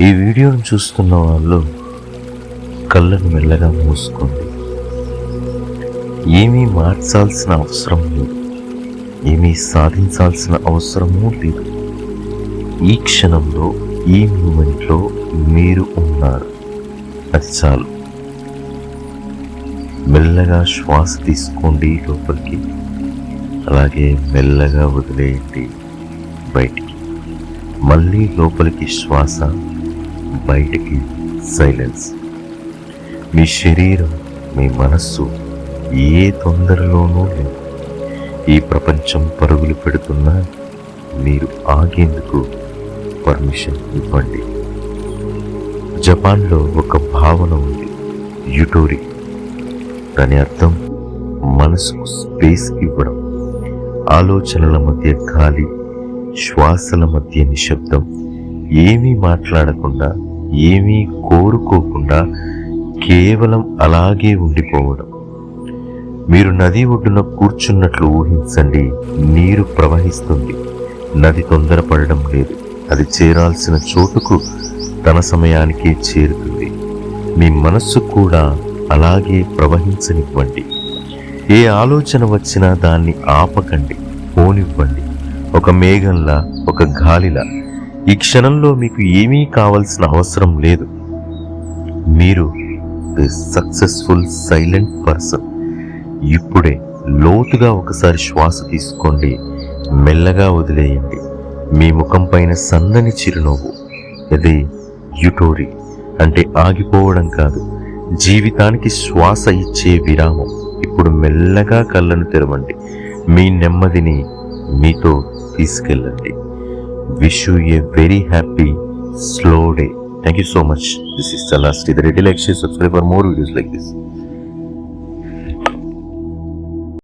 ఈ వీడియోను చూస్తున్న వాళ్ళు కళ్ళను మెల్లగా మూసుకోండి. ఏమీ మార్చాల్సిన అవసరం లేదు. ఏమీ సాధించాల్సిన అవసరమూ లేదు. ఈ క్షణంలో ఈ మూమెంట్లో మీరు ఉన్నారు. అది చాలు. మెల్లగా శ్వాస తీసుకోండి లోపలికి. అలాగే మెల్లగా వదిలేయండి బయటికి. మళ్ళీ లోపలికి శ్వాస బయటికి సైలెన్స్ మీ శరీరం మీ మనస్సు ఏ తొందరలోనూ లేదు ఈ ప్రపంచం పరుగులు పెడుతున్నా మీరు ఆగేందుకు పర్మిషన్ ఇవ్వండి. జపాన్లో ఒక భావన ఉంది. యుటోరి. దాని అర్థం మనసుకు స్పేస్ ఇవ్వడం. ఆలోచనల మధ్య ఖాళీ శ్వాసల మధ్య నిశ్శబ్దం. ఏమీ మాట్లాడకుండా ఏమీ కోరుకోకుండా కేవలం అలాగే ఉండిపోవడం. మీరు నది ఒడ్డున కూర్చున్నట్లు ఊహించండి నీరు ప్రవహిస్తుంది. నది తొందరపడడం లేదు. అది చేరాల్సిన చోటుకు తన సమయానికి చేరుతుంది. మీ మనస్సు కూడా అలాగే ప్రవహించనివ్వండి. ఏ ఆలోచన వచ్చినా దాన్ని ఆపకండి పోనివ్వండి. ఒక మేఘంలా ఒక గాలిలా. ఈ క్షణంలో మీకు ఏమీ కావాల్సిన అవసరం లేదు. మీరు ది సక్సెస్ఫుల్ సైలెంట్ పర్సన్. ఇప్పుడే లోతుగా ఒకసారి శ్వాస తీసుకోండి. మెల్లగా వదిలేయండి. మీ ముఖం పైన సన్నని చిరునవ్వు. ఇది యుటోరి. అంటే ఆగిపోవడం కాదు. జీవితానికి శ్వాస ఇచ్చే విరామం. ఇప్పుడు మెల్లగా కళ్ళను తెరవండి. మీ నెమ్మదిని మీతో తీసుకెళ్ళండి. wish you a very happy, slow day. Thank you so much. This is Chalas. Read the Daily Like, Share, Subscribe for more videos like this.